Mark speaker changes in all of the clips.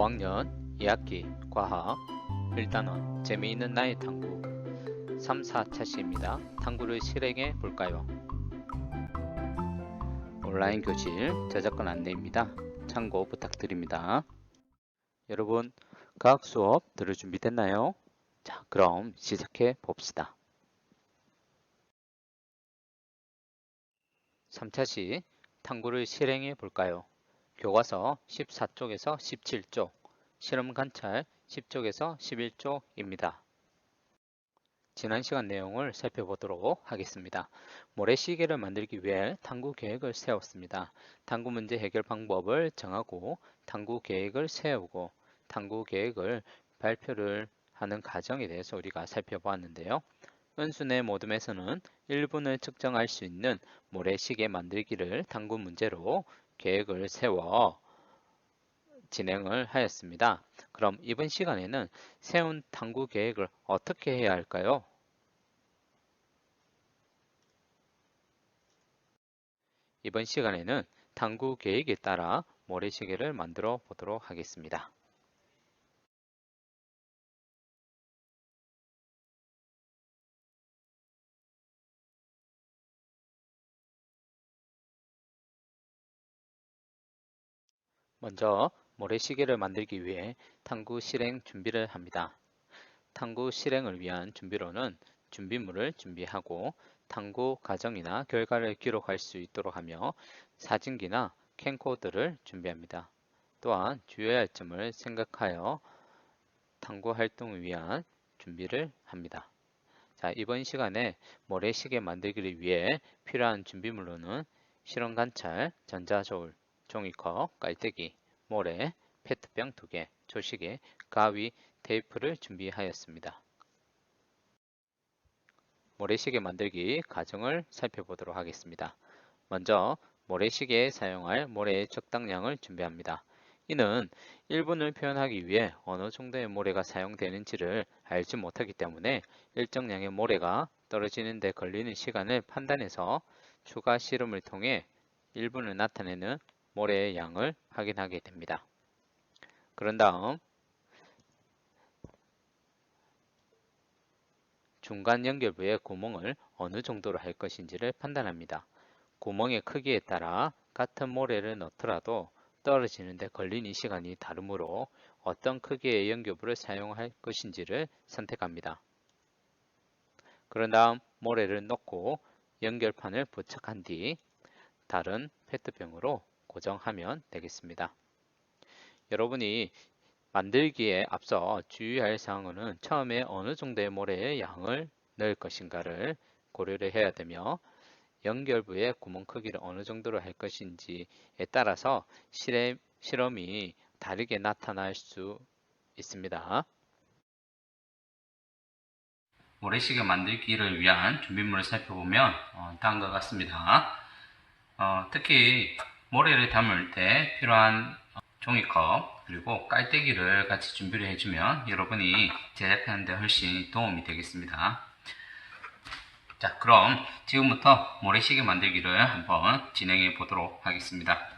Speaker 1: 5학년 2학기 과학 1단원 재미있는 나의 탐구 3, 4차 시입니다. 탐구를 실행해 볼까요? 온라인 교실 저작권 안내입니다. 참고 부탁드립니다. 여러분 과학 수업 들을 준비 됐나요? 자 그럼 시작해 봅시다. 3차 시 탐구를 실행해 볼까요? 교과서 14쪽에서 17쪽, 실험 관찰 10쪽에서 11쪽입니다. 지난 시간 내용을 살펴보도록 하겠습니다. 모래시계를 만들기 위해 탐구 계획을 세웠습니다. 탐구 문제 해결 방법을 정하고 탐구 계획을 세우고 탐구 계획을 발표를 하는 과정에 대해서 우리가 살펴보았는데요. 은순의 모둠에서는 1분을 측정할 수 있는 모래시계 만들기를 탐구 문제로 계획을 세워 진행을 하였습니다. 그럼 이번 시간에는 세운 탐구 계획을 어떻게 해야 할까요? 이번 시간에는 탐구 계획에 따라 모래시계를 만들어 보도록 하겠습니다. 먼저 모래시계를 만들기 위해 탐구 실행 준비를 합니다. 탐구 실행을 위한 준비로는 준비물을 준비하고 탐구 과정이나 결과를 기록할 수 있도록 하며 사진기나 캠코더를 준비합니다. 또한 주의해야 할 점을 생각하여 탐구 활동을 위한 준비를 합니다. 자, 이번 시간에 모래시계 만들기를 위해 필요한 준비물로는 실험 관찰, 전자저울, 종이컵, 깔때기, 모래, 페트병 2개, 조시개, 가위, 테이프를 준비하였습니다. 모래시계 만들기 과정을 살펴보도록 하겠습니다. 먼저 모래시계에 사용할 모래의 적당량을 준비합니다. 이는 1분을 표현하기 위해 어느 정도의 모래가 사용되는지를 알지 못하기 때문에 일정량의 모래가 떨어지는 데 걸리는 시간을 판단해서 추가 실험을 통해 1분을 나타내는 모래의 양을 확인하게 됩니다. 그런 다음 중간 연결부의 구멍을 어느 정도로 할 것인지를 판단합니다. 구멍의 크기에 따라 같은 모래를 넣더라도 떨어지는 데 걸리는 시간이 다르므로 어떤 크기의 연결부를 사용할 것인지를 선택합니다. 그런 다음 모래를 넣고 연결판을 부착한 뒤 다른 페트병으로 고정하면 되겠습니다. 여러분이 만들기에 앞서 주의할 사항은 처음에 어느 정도의 모래의 양을 넣을 것인가를 고려를 해야 되며 연결부의 구멍 크기를 어느 정도로 할 것인지에 따라서 실험, 실험이 다르게 나타날 수 있습니다. 모래시계 만들기를 위한 준비물을 살펴보면 어, 다음과 같습니다. 어, 특히 모래를 담을 때 필요한 종이컵 그리고 깔때기를 같이 준비를 해주면 여러분이 제작하는 데 훨씬 도움이 되겠습니다. 자 그럼 지금부터 모래시계 만들기를 한번 진행해 보도록 하겠습니다.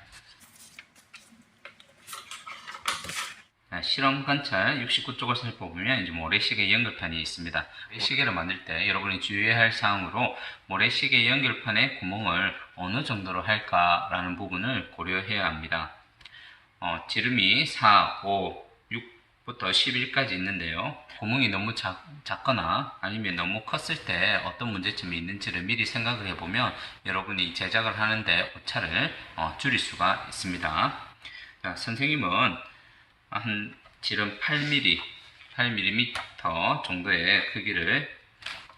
Speaker 1: 실험 관찰 69쪽을 살펴보면 이제 모래시계 연결판이 있습니다. 모래시계를 만들 때 여러분이 주의해야 할 사항으로 모래시계 연결판의 구멍을 어느 정도로 할까라는 부분을 고려해야 합니다. 어, 지름이 4, 5, 6부터 11까지 있는데요. 구멍이 너무 작, 작거나 아니면 너무 컸을 때 어떤 문제점이 있는지를 미리 생각을 해보면 여러분이 제작을 하는데 오차를 어, 줄일 수가 있습니다. 자, 선생님은 한 지름 8mm, 8mm 정도의 크기를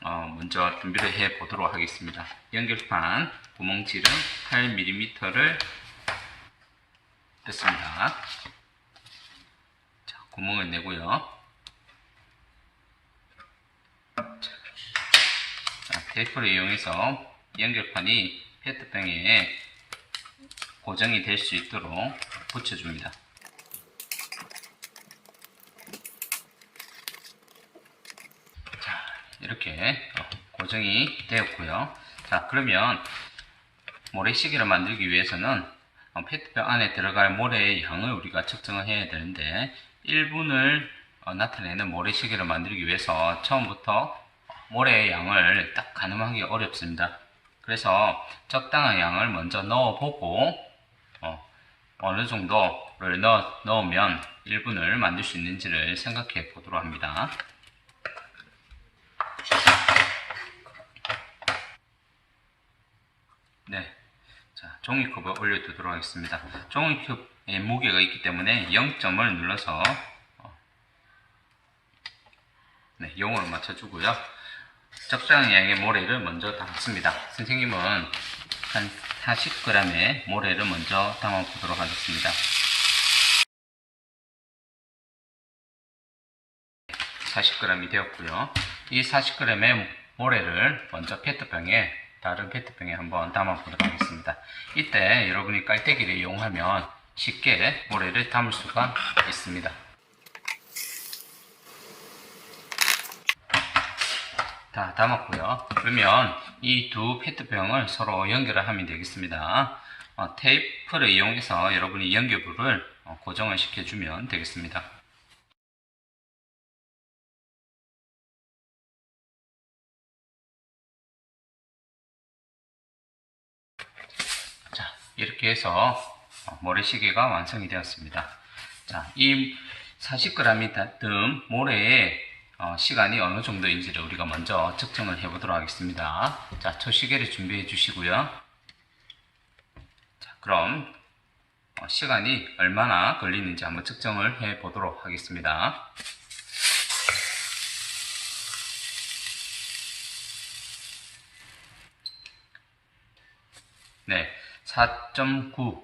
Speaker 1: 어, 먼저 준비를 해 보도록 하겠습니다. 연결판 구멍 지름 8mm를 뺐습니다. 자, 구멍을 내고요. 자, 테이프를 이용해서 연결판이 페트병에 고정이 될 수 있도록 붙여줍니다. 이렇게 고정이 되었고요. 자 그러면 모래시계를 만들기 위해서는
Speaker 2: 어, 페트병 안에 들어갈 모래의 양을 우리가 측정을 해야 되는데 1분을 나타내는 모래시계를 만들기 위해서 처음부터 모래의 양을 딱 가늠하기 어렵습니다. 그래서 적당한 양을 먼저 넣어보고 어, 느 정도를 넣, 넣으면 1분을 만들 수 있는지를 생각해 보도록 합니다. 네. 자, 종이컵을 올려두도록 하겠습니다. 종이컵에 무게가 있기 때문에 0점을 눌러서 어, 네, 0으로 맞춰주고요. 적당한 양의 모래를 먼저 담습니다. 선생님은 한 40g의 모래를 먼저 담아 보도록 하겠습니다. 40g이 되었고요. 이 40g의 모래를 먼저 페트병에 다른 페트병에 한번 담아 보도록 하겠습니다. 이때 여러분이 깔때기를 이용하면 쉽게 모래를 담을 수가 있습니다. 다 담았고요. 그러면 이 두 페트병을 서로 연결을 하면 되겠습니다. 어, 테이프를 이용해서 여러분이 연결부를 어, 고정을 시켜주면 되겠습니다. 이렇게 해서 어, 모래시계가 완성이 되었습니다. 자, 이 40g이 든 모래의 어, 시간이 어느 정도인지를 우리가 먼저 측정을 해 보도록 하겠습니다. 자, 초시계를 준비해 주시고요. 자, 그럼 어, 시간이 얼마나 걸리는지 한번 측정을 해 보도록 하겠습니다. 네, 4.9.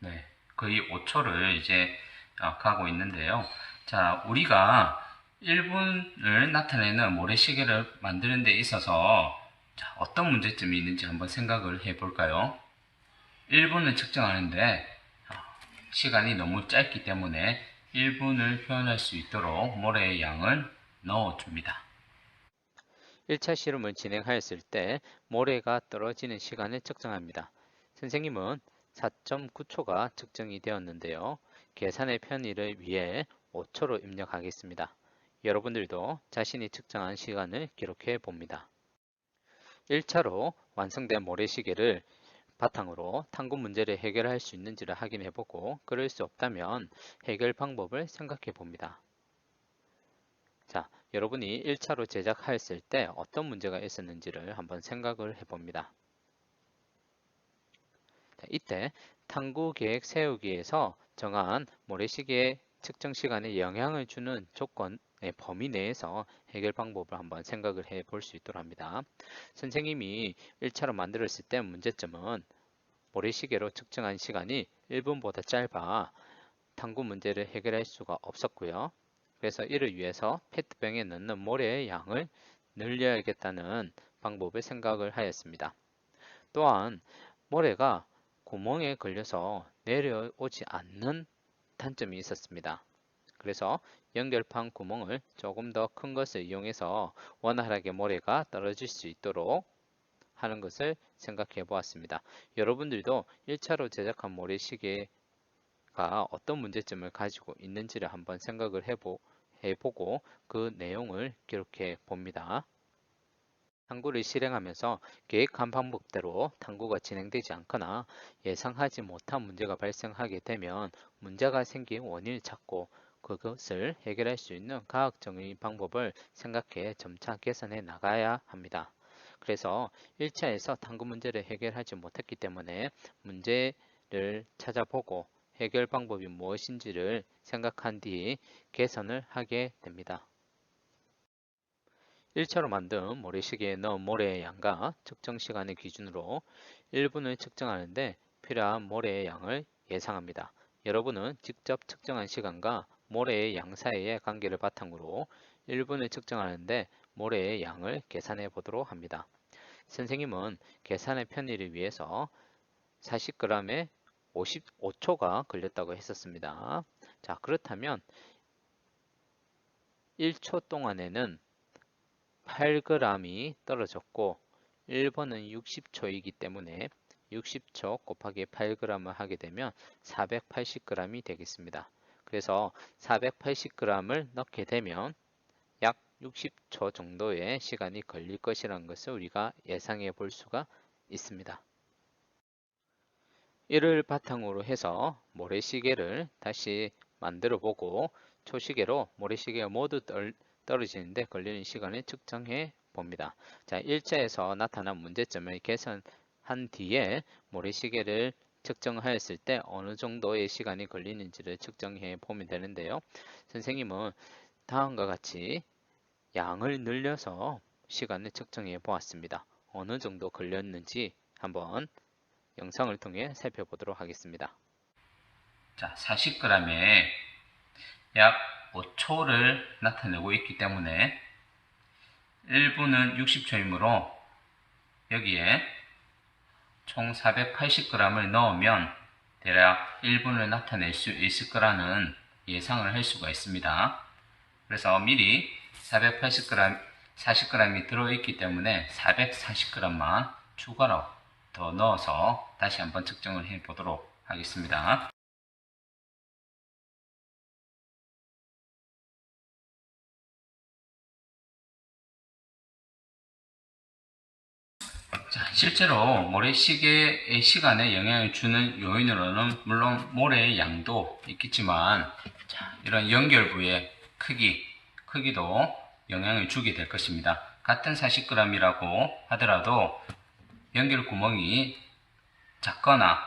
Speaker 2: 네, 거의 5초를 이제 어, 가고 있는데요. 자, 우리가 1분을 나타내는 모래시계를 만드는 데 있어서 자, 어떤 문제점이 있는지 한번 생각을 해 볼까요? 1분을 측정하는데 어, 시간이 너무 짧기 때문에 1분을 표현할 수 있도록 모래의 양을 넣어줍니다.
Speaker 1: 1차 실험을 진행하였을 때 모래가 떨어지는 시간을 측정합니다. 선생님은 4.9초가 측정이 되었는데요. 계산의 편의를 위해 5초로 입력하겠습니다. 여러분들도 자신이 측정한 시간을 기록해 봅니다. 1차로 완성된 모래시계를 바탕으로 탐구 문제를 해결할 수 있는지를 확인해 보고 그럴 수 없다면 해결 방법을 생각해 봅니다. 자, 여러분이 1차로 제작하였을 때 어떤 문제가 있었는지를 한번 생각을 해봅니다. 자, 이때 탐구 계획 세우기에서 정한 모래시계 측정 시간에 영향을 주는 조건의 범위 내에서 해결 방법을 한번 생각을 해 볼 수 있도록 합니다. 선생님이 1차로 만들었을 때 문제점은 모래시계로 측정한 시간이 1분보다 짧아 탐구 문제를 해결할 수가 없었고요. 그래서 이를 위해서 페트병에 넣는 모래의 양을 늘려야겠다는 방법을 생각을 하였습니다. 또한 모래가 구멍에 걸려서 내려오지 않는 단점이 있었습니다. 그래서 연결판 구멍을 조금 더 큰 것을 이용해서 원활하게 모래가 떨어질 수 있도록 하는 것을 생각해 보았습니다. 여러분들도 1차로 제작한 모래시계가 어떤 문제점을 가지고 있는지를 한번 생각을 해보, 해보고 그 내용을 기록해 봅니다. 탐구를 실행하면서 계획한 방법대로 탐구가 진행되지 않거나 예상하지 못한 문제가 발생하게 되면 문제가 생긴 원인을 찾고 그것을 해결할 수 있는 과학적인 방법을 생각해 점차 개선해 나가야 합니다. 그래서 1차에서 탐구 문제를 해결하지 못했기 때문에 문제를 찾아보고 해결 방법이 무엇인지를 생각한 뒤 개선을 하게 됩니다. 1차로 만든 모래시계에 넣은 모래의 양과 측정 시간의 기준으로 1분을 측정하는데 필요한 모래의 양을 예상합니다. 여러분은 직접 측정한 시간과 모래의 양 사이의 관계를 바탕으로 1분을 측정하는데 모래의 양을 계산해 보도록 합니다. 선생님은 계산의 편의를 위해서 40g에 55초가 걸렸다고 했었습니다. 자, 그렇다면 1초 동안에는 8g이 떨어졌고 1번은 60초이기 때문에 60초 곱하기 8g을 하게 되면 480g이 되겠습니다. 그래서 480g을 넣게 되면 약 60초 정도의 시간이 걸릴 것이라는 것을 우리가 예상해 볼 수가 있습니다. 이를 바탕으로 해서 모래시계를 다시 만들어 보고 초시계로 모래시계가 모두 떨, 떨어지는데 걸리는 시간을 측정해 봅니다. 자, 1차에서 나타난 문제점을 개선한 뒤에 모래시계를 측정하였을 때 어느 정도의 시간이 걸리는지를 측정해 보면 되는데요. 선생님은 다음과 같이 양을 늘려서 시간을 측정해 보았습니다. 어느 정도 걸렸는지 한번 영상을 통해 살펴보도록 하겠습니다.
Speaker 2: 자, 40g에 약 5초를 나타내고 있기 때문에 1분은 60초이므로 여기에 총 480g을 넣으면 대략 1분을 나타낼 수 있을 거라는 예상을 할 수가 있습니다. 그래서 미리 480g, 40g이 들어있기 때문에 440g만 추가로 더 넣어서 다시 한번 측정을 해 보도록 하겠습니다. 자, 실제로 모래시계의 시간에 영향을 주는 요인으로는 물론 모래의 양도 있겠지만 자, 이런 연결부의 크기, 크기도 영향을 주게 될 것입니다. 같은 40g이라고 하더라도 연결 구멍이 작거나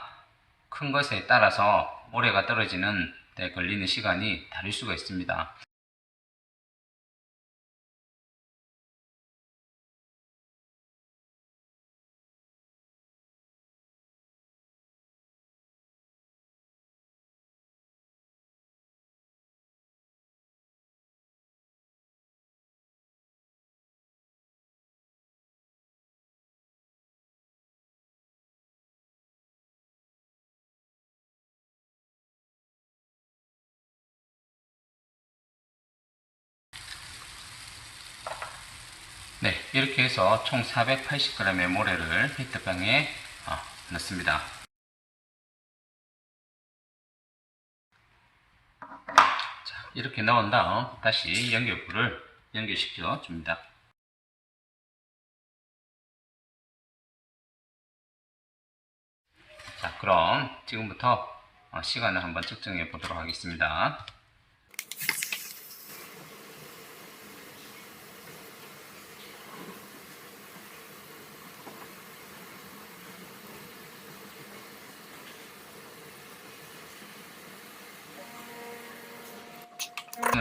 Speaker 2: 큰 것에 따라서 모래가 떨어지는 데 걸리는 시간이 다를 수가 있습니다. 네, 이렇게 해서 총 480g의 모래를 페트병에 어, 넣습니다. 자, 이렇게 넣은 다음 다시 연결부를 연결시켜 줍니다. 자, 그럼 지금부터 어, 시간을 한번 측정해 보도록 하겠습니다.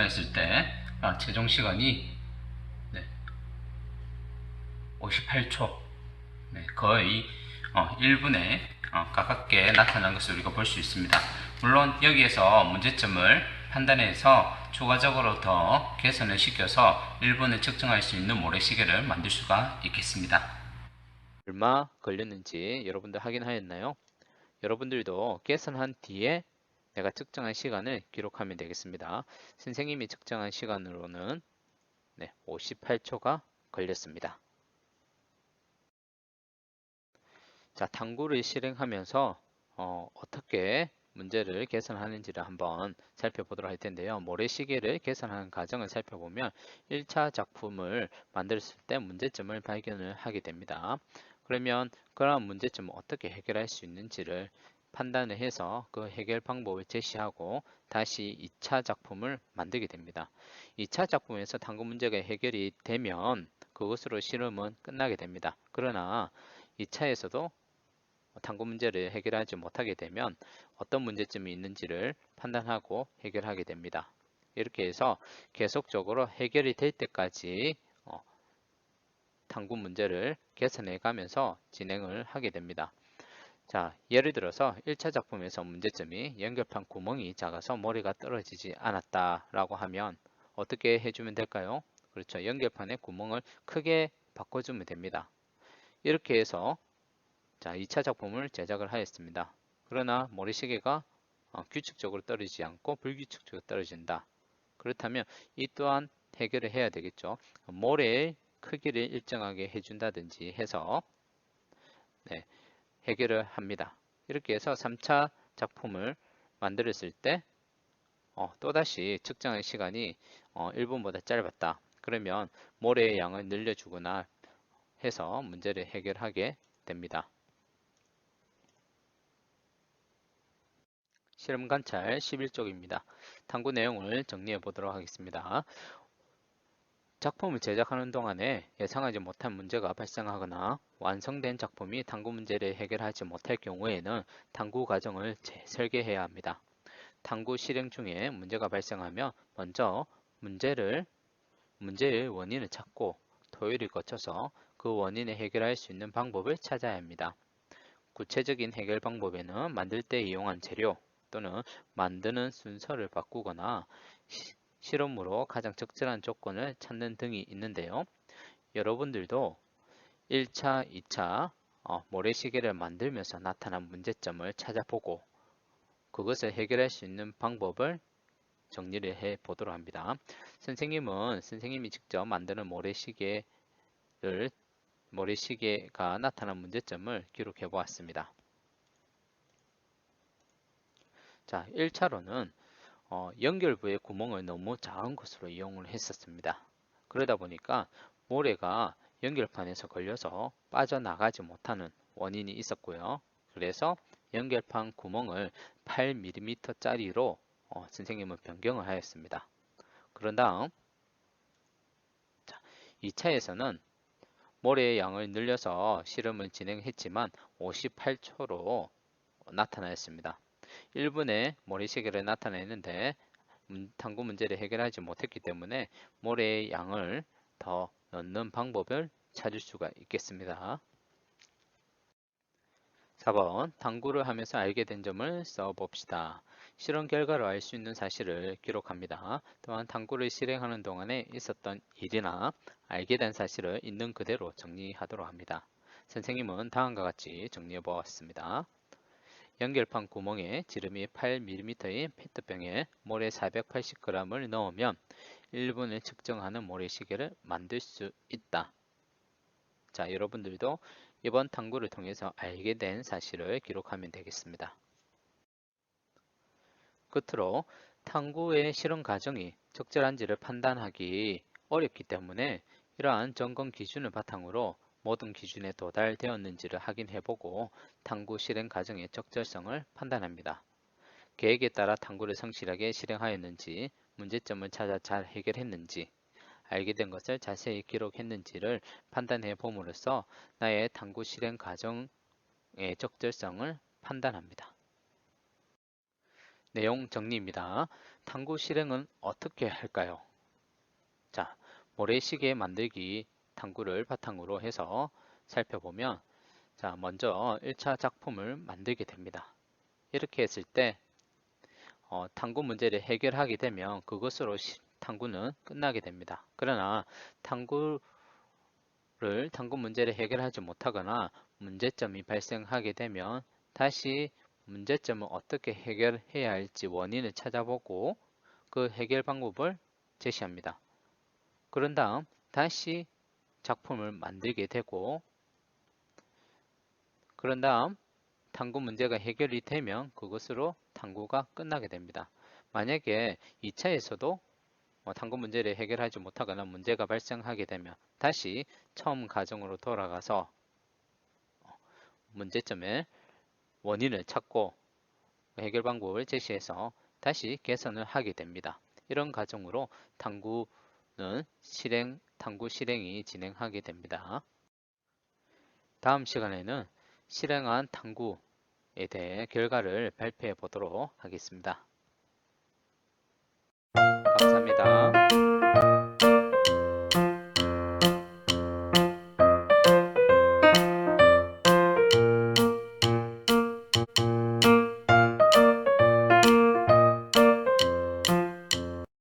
Speaker 2: 했을 때 아, 최종 시간이 네, 58초 네, 거의 어, 1분에 어, 가깝게 나타난 것을 우리가 볼 수 있습니다. 물론 여기에서 문제점을 판단해서 추가적으로 더 개선을 시켜서 1분을 측정할 수 있는 모래시계를 만들 수가 있겠습니다.
Speaker 1: 얼마 걸렸는지 여러분들 확인하였나요? 여러분들도 개선한 뒤에 내가 측정한 시간을 기록하면 되겠습니다. 선생님이 측정한 시간으로는 네, 58초가 걸렸습니다. 자, 탐구를 실행하면서 어, 떻게 문제를 개선하는지를 한번 살펴보도록 할 텐데요. 모래시계를 개선하는 과정을 살펴보면 1차 작품을 만들었을 때 문제점을 발견을 하게 됩니다. 그러면 그러한 문제점을 어떻게 해결할 수 있는지를 판단을 해서 그 해결 방법을 제시하고 다시 2차 작품을 만들게 됩니다. 2차 작품에서 당근 문제가 해결이 되면 그것으로 실험은 끝나게 됩니다. 그러나 2차에서도 당근 문제를 해결하지 못하게 되면 어떤 문제점이 있는지를 판단하고 해결하게 됩니다. 이렇게 해서 계속적으로 해결이 될 때까지 어, 당근 문제를 개선해 가면서 진행을 하게 됩니다. 자, 예를 들어서 1차 작품에서 문제점이 연결판 구멍이 작아서 머리가 떨어지지 않았다라고 하면 어떻게 해주면 될까요? 그렇죠. 연결판의 구멍을 크게 바꿔주면 됩니다. 이렇게 해서 자 2차 작품을 제작을 하였습니다. 그러나 머리시계가 어, 규칙적으로 떨어지지 않고 불규칙적으로 떨어진다. 그렇다면 이 또한 해결을 해야 되겠죠. 모래의 크기를 일정하게 해준다든지 해서 네, 해결을 합니다. 이렇게 해서 3차 작품을 만들었을 때 어, 또다시 측정의 시간이 어, 1분보다 짧았다. 그러면 모래의 양을 늘려주거나 해서 문제를 해결하게 됩니다. 실험 관찰 11쪽입니다. 탐구 내용을 정리해 보도록 하겠습니다. 작품을 제작하는 동안에 예상하지 못한 문제가 발생하거나 완성된 작품이 탐구 문제를 해결하지 못할 경우에는 탐구 과정을 재설계해야 합니다. 탐구 실행 중에 문제가 발생하면 먼저 문제를 문제의 원인을 찾고 토요일을 거쳐서 그 원인을 해결할 수 있는 방법을 찾아야 합니다. 구체적인 해결 방법에는 만들 때 이용한 재료 또는 만드는 순서를 바꾸거나 시, 실험으로 가장 적절한 조건을 찾는 등이 있는데요. 여러분들도 1차, 2차 어, 모래시계를 만들면서 나타난 문제점을 찾아보고 그것을 해결할 수 있는 방법을 정리를 해 보도록 합니다. 선생님은 선생님이 직접 만드는 모래시계를 모래시계가 나타난 문제점을 기록해 보았습니다. 자, 1차로는 어, 연결부의 구멍을 너무 작은 것으로 이용을 했었습니다. 그러다 보니까 모래가 연결판에서 걸려서 빠져나가지 못하는 원인이 있었고요. 그래서 연결판 구멍을 8mm 짜리로 어, 선생님은 변경을 하였습니다. 그런 다음 2차에서는 모래의 양을 늘려서 실험을 진행했지만 58초로 나타나였습니다. 1분에 모래시계를 나타내는데 탐구 문제를 해결하지 못했기 때문에 모래의 양을 더 넣는 방법을 찾을 수가 있겠습니다. 4번 탐구를 하면서 알게 된 점을 써봅시다. 실험 결과로 알 수 있는 사실을 기록합니다. 또한 탐구를 실행하는 동안에 있었던 일이나 알게 된 사실을 있는 그대로 정리하도록 합니다. 선생님은 다음과 같이 정리해 보았습니다. 연결판 구멍에 지름이 8mm인 페트병에 모래 480g을 넣으면 1분을 측정하는 모래시계를 만들 수 있다. 자, 여러분들도 이번 탐구를 통해서 알게 된 사실을 기록하면 되겠습니다. 끝으로 탐구의 실험 과정이 적절한지를 판단하기 어렵기 때문에 이러한 점검 기준을 바탕으로 모든 기준에 도달되었는지를 확인해보고 탐구 실행 과정의 적절성을 판단합니다. 계획에 따라 탐구를 성실하게 실행하였는지, 문제점을 찾아 잘 해결했는지, 알게 된 것을 자세히 기록했는지를 판단해 봄으로써 나의 탐구 실행 과정의 적절성을 판단합니다. 내용 정리입니다. 탐구 실행은 어떻게 할까요? 자, 모래시계 만들기 탐구를 바탕으로 해서 살펴보면 자 먼저 1차 작품을 만들게 됩니다. 이렇게 했을 때 어, 탐구 문제를 해결하게 되면 그것으로 시, 탐구는 끝나게 됩니다. 그러나 탐구를 탐구 문제를 해결하지 못하거나 문제점이 발생하게 되면 다시 문제점을 어떻게 해결해야 할지 원인을 찾아보고 그 해결 방법을 제시합니다. 그런 다음 다시 작품을 만들게 되고 그런 다음 탐구 문제가 해결이 되면 그것으로 탐구가 끝나게 됩니다. 만약에 2차에서도 뭐 탐구 문제를 해결하지 못하거나 문제가 발생하게 되면 다시 처음 과정으로 돌아가서 문제점의 원인을 찾고 해결 방법을 제시해서 다시 개선을 하게 됩니다. 이런 과정으로 탐구는 실행 탐구 실행이 진행하게 됩니다. 다음 시간에는 실행한 탐구에 대해 결과를 발표해 보도록 하겠습니다.